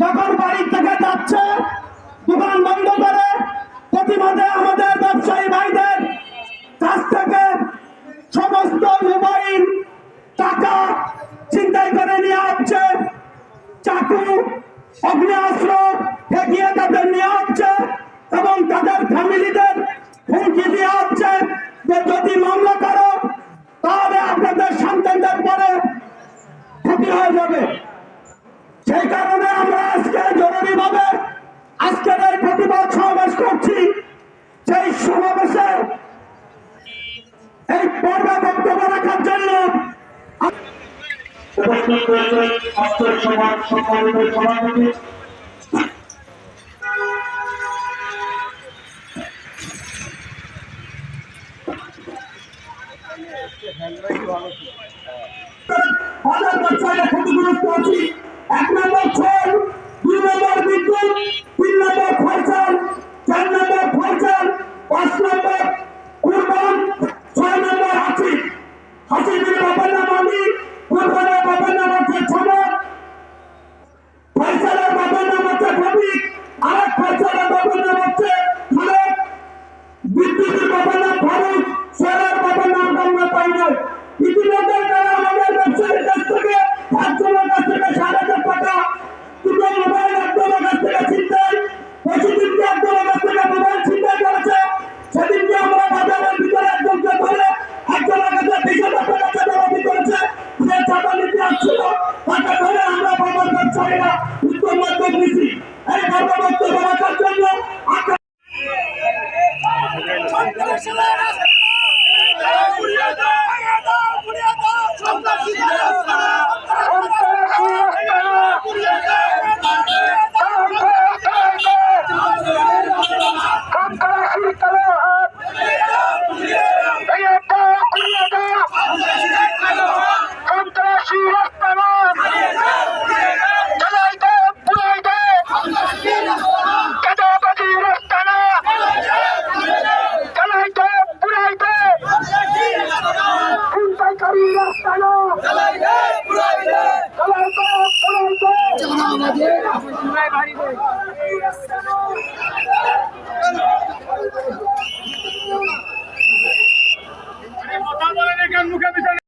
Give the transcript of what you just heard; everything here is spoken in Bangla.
যখন বাড়ি থেকে যাচ্ছে, দোকান বন্ধ করে, প্রতিবাদে আমাদের ব্যবসায়ী ভাইদের কাছ থেকে সমস্ত মোবাইল, টাকা চিন্তাই করে নিয়ে হচ্ছে চাকু, অগ্নেয়াস্ত্র ঠেকিয়ে তাদের নেওয়া হচ্ছে এবং তাদের ফ্যামিলিদের হুমকি দেওয়া হচ্ছে যে যদি মামলা করো, তাহলে আপনাদের সন্তানদের পরে ক্ষতি হয়ে যাবে। সেই সমাবেশে এই পর্বে বক্তব্য রাখার জন্য উপস্থিত রয়েছে ছাত্র সমাজ সম্মানিত সভাপতি। বাজার ব্যবসায়ীরা ক্ষতিগ্রস্ত আছি। এক নম্বর ছয় দুই নম্বর বিদ্যুৎ হচ্ছে আমাদের